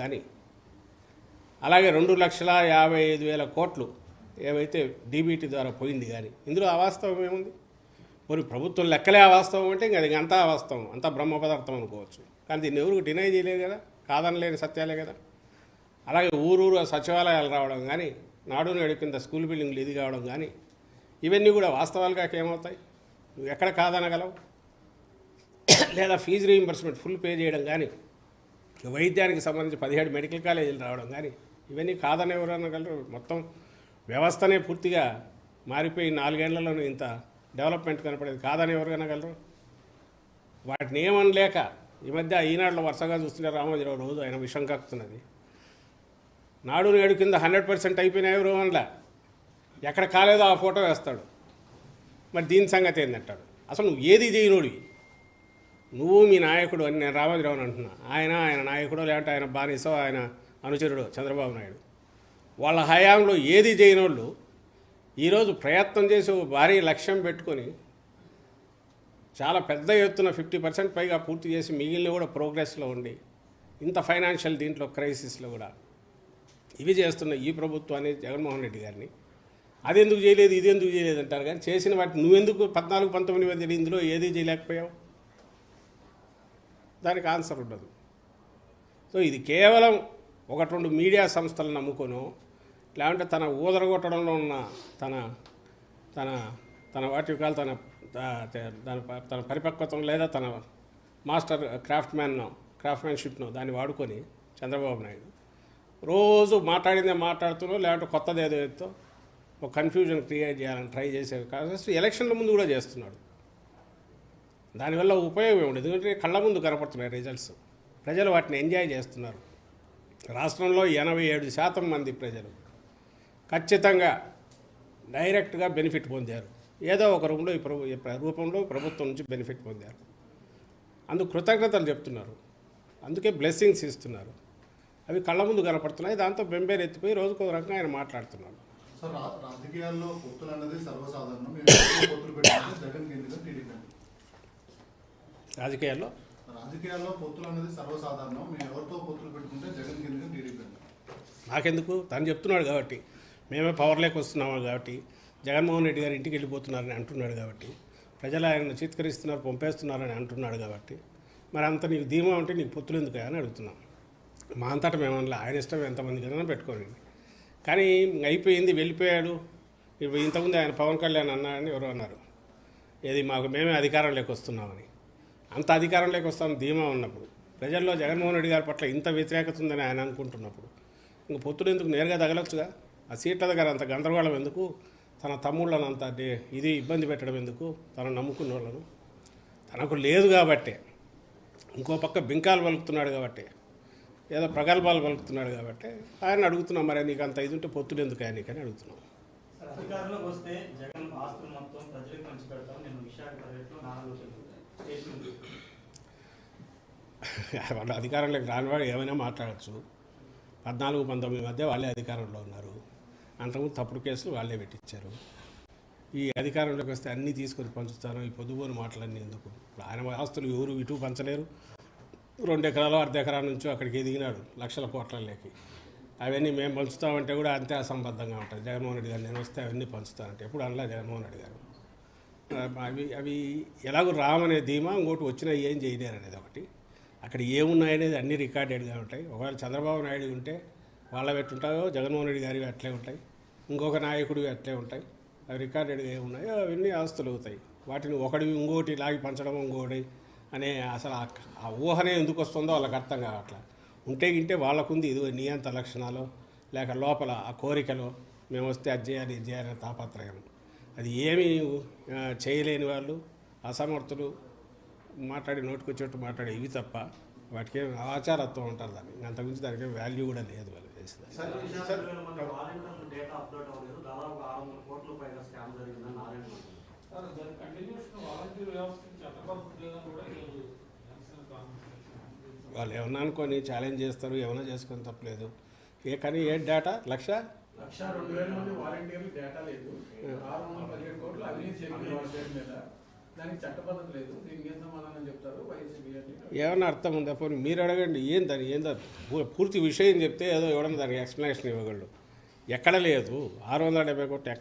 కానీ అలాగే రెండు లక్షల యాభై ఐదు వేల కోట్లు ఏవైతే డీబీటీ ద్వారా పోయింది కానీ ఇందులో అవాస్తవం ఏముంది? మరి ప్రభుత్వం లెక్కలే అవాస్తవం అంటే ఇంకా అది అంతా అవాస్తవం అంతా బ్రహ్మ పదార్థం అనుకోవచ్చు. కానీ దీన్ని ఎవరు డినై చేయలేదు కదా కాదనలేని సత్యాలే కదా. అలాగే ఊరూరు సచివాలయాలు రావడం కానీ నాడు నేడు కింద స్కూల్ బిల్డింగ్లు ఇది కావడం కానీ ఇవన్నీ కూడా వాస్తవాలుగా ఏమవుతాయి? నువ్వు ఎక్కడ కాదనగలవు? లేదా ఫీజు రీయింబర్స్మెంట్ ఫుల్ పే చేయడం కానీ వైద్యానికి సంబంధించి పదిహేడు మెడికల్ కాలేజీలు రావడం కానీ ఇవన్నీ కాదని ఎవరు మొత్తం వ్యవస్థనే పూర్తిగా మారిపోయి నాలుగేళ్ళలోనూ ఇంత డెవలప్మెంట్ కనపడేది కాదని ఎవరు అనగలరు వాటిని ఏమనలేక ఈ మధ్య ఈనాడులో వరుసగా చూస్తుంటే రామోజీరావు రోజు ఆయన విషం కక్కుతున్నది నాడు నేడు కింద హండ్రెడ్ పర్సెంట్ అయిపోయినాయి ఎవరు ఎక్కడ కాలేదో ఆ ఫోటో వేస్తాడు. మరి దీని సంగతి ఏందంటాడు? అసలు నువ్వు ఏది చేయనోడివి? నువ్వు మీ నాయకుడు అని నేను రామోజీరావు అని అంటున్నా. ఆయన ఆయన నాయకుడు లేదంటే ఆయన బానిసో ఆయన అనుచరుడు చంద్రబాబు నాయుడు. వాళ్ళ హయాంలో ఏది చేయనోళ్ళు ఈరోజు ప్రయత్నం చేసి భారీ లక్ష్యం పెట్టుకొని చాలా పెద్ద ఎత్తున ఫిఫ్టీ పర్సెంట్ పైగా పూర్తి చేసి మిగిలిన కూడా ప్రోగ్రెస్లో ఉండి ఇంత ఫైనాన్షియల్ దీంట్లో క్రైసిస్లో కూడా. ఇవి చేస్తున్న ఈ ప్రభుత్వాన్ని జగన్మోహన్ రెడ్డి గారిని. అది ఎందుకు చేయలేదు ఇది ఎందుకు చేయలేదు అంటారు కానీ చేసిన వాటిని నువ్వెందుకు పద్నాలుగు పంతొమ్మిది మంది ఇందులో ఏది చేయలేకపోయావు? దానికి ఆన్సర్ ఉండదు. సో ఇది కేవలం ఒకటి రెండు మీడియా సంస్థలను నమ్ముకొనో లేకుంటే తన ఊదరగొట్టడంలో ఉన్న తన తన తన వాటి కాదు తన తన తన పరిపక్వతను లేదా తన మాస్టర్ క్రాఫ్ట్ మ్యాన్ను క్రాఫ్ట్ మ్యాన్షిప్ను దాన్ని వాడుకొని చంద్రబాబు నాయుడు రోజు మాట్లాడిందే మాట్లాడుతూ లేదంటే కొత్తది ఏదో ఏదో ఒక కన్ఫ్యూజన్ క్రియేట్ చేయాలని ట్రై చేసే కాదు. ఎలక్షన్ల ముందు కూడా చేస్తున్నాడు. దానివల్ల ఉపయోగం ఏముంది? ఎందుకంటే కళ్ళ ముందు కనపడుతున్నాయి రిజల్ట్స్ ప్రజలు వాటిని ఎంజాయ్ చేస్తున్నారు. రాష్ట్రంలో ఎనభై ఏడు శాతం మంది ప్రజలు ఖచ్చితంగా డైరెక్ట్గా బెనిఫిట్ పొందారు. ఏదో ఒక రూపంలో ఈ ప్రభు రూపంలో ప్రభుత్వం నుంచి బెనిఫిట్ పొందారు. అందుకు కృతజ్ఞతలు చెప్తున్నారు. అందుకే బ్లెస్సింగ్స్ ఇస్తున్నారు. అవి కళ్ళ ముందు కనపడుతున్నాయి. దాంతో బెంబేరు ఎత్తిపోయి రోజుకొక రకంగా ఆయన మాట్లాడుతున్నాడు. సార్ రాజకీయాల్లో పొత్తులు అన్నది సర్వసాధారణం. పొత్తులు పెట్టుకుంటే జగన్ ఎందుకు టీడీపీ రాజకీయాల్లో? రాజకీయాల్లో పొత్తులు అన్నది సర్వసాధారణం. మీరు ఎవరితో పొత్తులు పెట్టుకుంటే జగన్ ఎందుకు టీడీపీ నాకెందుకు? తను చెప్తున్నాడు కాబట్టి. మేమే పవర్లోకి వస్తున్నాము కాబట్టి. జగన్మోహన్ రెడ్డి గారు ఇంటికి వెళ్ళిపోతున్నారని అంటున్నాడు కాబట్టి. ప్రజలు ఆయన చీత్కరిస్తున్నారు పంపేస్తున్నారని అంటున్నాడు కాబట్టి. మరి అంత నీకు ధీమా ఉంటే నీకు పొత్తులు ఎందుకు అని అడుగుతున్నాం. మా అంతటా మేమన్నా ఆయన ఇష్టం ఎంతమంది కన్నా పెట్టుకోండి. కానీ అయిపోయింది వెళ్ళిపోయాడు. ఇప్పుడు ఇంతకుముందు ఆయన పవన్ కళ్యాణ్ అన్నాడని ఎవరో అన్నారు. ఏది మాకు మేమే అధికారంలోకి వస్తున్నామని. అంత అధికారంలోకి వస్తాం ధీమా ఉన్నప్పుడు. ప్రజల్లో జగన్మోహన్ రెడ్డి గారి పట్ల ఇంత వ్యతిరేకత ఉందని ఆయన అనుకుంటున్నప్పుడు. ఇంక పొత్తుడు ఎందుకు నేరుగా తగలొచ్చుగా? ఆ సీట్ల దగ్గర అంత గందరగోళం ఎందుకు? తన తమ్ముళ్ళను అంత డే- ఇది ఇబ్బంది పెట్టడం ఎందుకు? తను నమ్ముకున్న వాళ్ళను తనకు లేదు కాబట్టే. ఇంకో పక్క బింకాలు పలుకుతున్నాడు కాబట్టి. ఏదో ప్రగల్భాలు పలుకుతున్నాడు కాబట్టి. ఆయన అడుగుతున్నాం మరి నీకు అంత ఇది ఉంటే పొత్తుడు ఎందుకు ఆయన నీకని అడుగుతున్నాం. అధికారంలోకి వస్తే జగన్ ఆస్తులు మొత్తం ప్రజలకు పంచి పెడతాం నేను విశాఖ వాళ్ళు అధికారంలోకి రానివాడు ఏమైనా మాట్లాడచ్చు. పద్నాలుగు పంతొమ్మిది మధ్య వాళ్ళే అధికారంలో ఉన్నారు. అంతకుముందు తప్పుడు కేసులు వాళ్ళే పెట్టించారు ఈ అధికారంలోకి వస్తే అన్నీ తీసుకొని పంచుతాను ఈ పొద్దుపోని మాటలన్నీ ఎందుకు? ఇప్పుడు ఆయన ఆస్తులు ఎవరు ఇటు పంచలేరు. రెండు ఎకరాలు అర్ధ నుంచి అక్కడికి ఎదిగినాడు లక్షల కోట్లలోకి. అవన్నీ మేము పంచుతామంటే కూడా అంతే అసంబద్ధంగా ఉంటుంది జగన్మోహన్ రెడ్డి గారు నేను వస్తే అవన్నీ పంచుతానంటే ఎప్పుడు అనలా జగన్మోహన్ రెడ్డి గారు? అవి అవి ఎలాగో రామనే ధీమా ఇంకోటి వచ్చినా ఏం చేయలేరు అనేది ఒకటి. అక్కడ ఏమున్నాయనేది అన్నీ రికార్డెడ్గా ఉంటాయి. ఒకవేళ చంద్రబాబు నాయుడు ఉంటే వాళ్ళ పెట్టుంటాయో జగన్మోహన్ రెడ్డి గారివి అట్లే ఉంటాయి. ఇంకొక నాయకుడివి అట్లే ఉంటాయి. అవి రికార్డెడ్గా ఏమున్నాయో అవన్నీ ఆస్తులు అవుతాయి వాటిని ఒకటివి ఇంకోటి లాగి పంచడం ఇంకోటి అనే అసలు ఆ- ఆ ఊహనే ఎందుకు వస్తుందో వాళ్ళకి అర్థం కావట్లా. ఉంటే గింటే వాళ్ళకుంది ఇది నియంత లక్షణాలు లేక లోపల ఆ కోరికలు మేము వస్తే అది చేయాలి ఇది చేయాలి తాపత్రయం. అది ఏమీ చేయలేని వాళ్ళు అసమర్థులు మాట్లాడి నోటికొచ్చేట్టు మాట్లాడే ఇవి తప్ప వాటికి ఏం ఆచారత్వం ఉంటారు దాన్ని. అంతకుమించి దానికి వాల్యూ కూడా లేదు వాళ్ళు కాన్ఫరెన్స్ వాళ్ళు ఏమన్నా అనుకొని ఛాలెంజ్ చేస్తారు ఏమైనా చేసుకొని తప్పలేదు. ఏ కానీ ఏ డేటా లక్ష? లక్ష రెండు వేల మంది వాలంటీర్లు డేటా లేదు. ఆరు వందల పదిహేడు కోట్లు అవినీతి మీద దానికి చట్టబద్ధత లేదు. దీనికి ఏం సమాధానం చెప్తారు? ఏమన్నా అర్థం ఉందా? పోనీ మీరు అడగండి. ఏం దాని ఏందా పూర్తి విషయం చెప్తే ఏదో ఎవడన్నా దానికి ఎక్స్ప్లెనేషన్ ఇవ్వగలడు ఎక్కడ లేదు. ఆరు వందల డెబ్బై కోట్లు ఎక్కడ